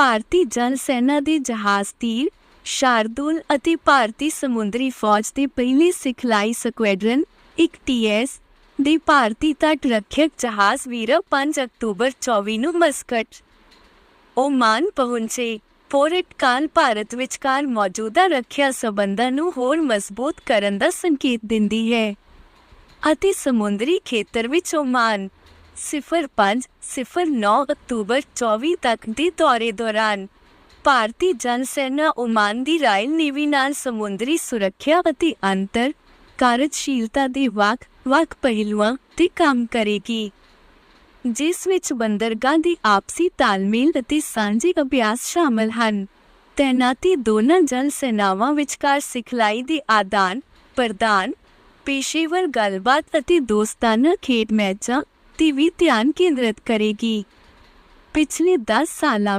ਭਾਰਤੀ ਜਲ ਸੈਨਾ ਦੇ ਜਹਾਜ਼ ਤੀਰ, ਸ਼ਾਰਦੂਲ ਅਤੇ ਭਾਰਤੀ ਸਮੁੰਦਰੀ ਫੌਜ ਦੇ ਪਹਿਲੇ ਸਿਖਲਾਈ ਸਕੁਐਡਰਨ 1 ਟੀਐਸ ਦੇ ਭਾਰਤੀ ਤਟ ਰੱਖਿਅਕ ਜਹਾਜ਼ ਵੀਰ 5 ਅਕਤੂਬਰ 24 ਨੂੰ ਮਸਕਟ। ਓਮਾਨ ਪਹੁੰਚੇ। ਪੋਰਟ ਕਾਲ ਭਾਰਤ ਵਿਚਕਾਰ ਮੌਜੂਦਾ ਰੱਖਿਆ ਸਬੰਧਾਂ ਨੂੰ ਹੋਰ ਮਜ਼ਬੂਤ ਕਰਨ ਦਾ ਸੰਕੇਤ ਦਿੰਦੀ ਹੈ। ਅਤੇ ਸਮੁੰਦਰੀ ਖੇਤਰ ਵਿੱਚ ਓਮਾਨ 05-09 ਅਕਤੂਬਰ 24 ਤੱਕ ਦੇ ਦੌਰੇ ਦੌਰਾਨ ਭਾਰਤੀ ਜਨ ਸੈਨਾ ਓਮਾਨ ਦੀ ਰਾਇਲ ਨੇਵੀ ਨਾਲ ਸਮੁੰਦਰੀ ਸੁਰੱਖਿਆ ਅਤੇ ਅੰਤਰ ਕਾਰਜਸ਼ੀਲਤਾ ਦੇ ਵੱਖ-ਵੱਖ ਪਹਿਲੂਆਂ ਤੇ ਕੰਮ ਕਰੇਗੀ, ਜਿਸ ਵਿੱਚ ਬੰਦਰਗਾਹ ਦੀ ਆਪਸੀ ਤਾਲਮੇਲ ਅਤੇ ਸਾਂਝੇ ਅਭਿਆਸ ਸ਼ਾਮਲ ਹਨ। ਤੈਨਾਤੀ ਦੋਨਾਂ ਜਲ ਸੈਨਾਵਾਂ ਵਿਚਕਾਰ ਸਿਖਲਾਈ ਦੇ ਆਦਾਨ ਪ੍ਰਦਾਨ ਪੇਸ਼ੇਵਰ ਗੱਲਬਾਤ ਅਤੇ ਦੋਸਤਾਨਾ ਖੇਡ ਮੈਚਾਂ ਤੇ ਵੀ ਧਿਆਨ ਕੇਂਦਰਿਤ ਕਰੇਗੀ। ਪਿਛਲੇ 10 ਸਾਲਾਂ ਵਿੱਚ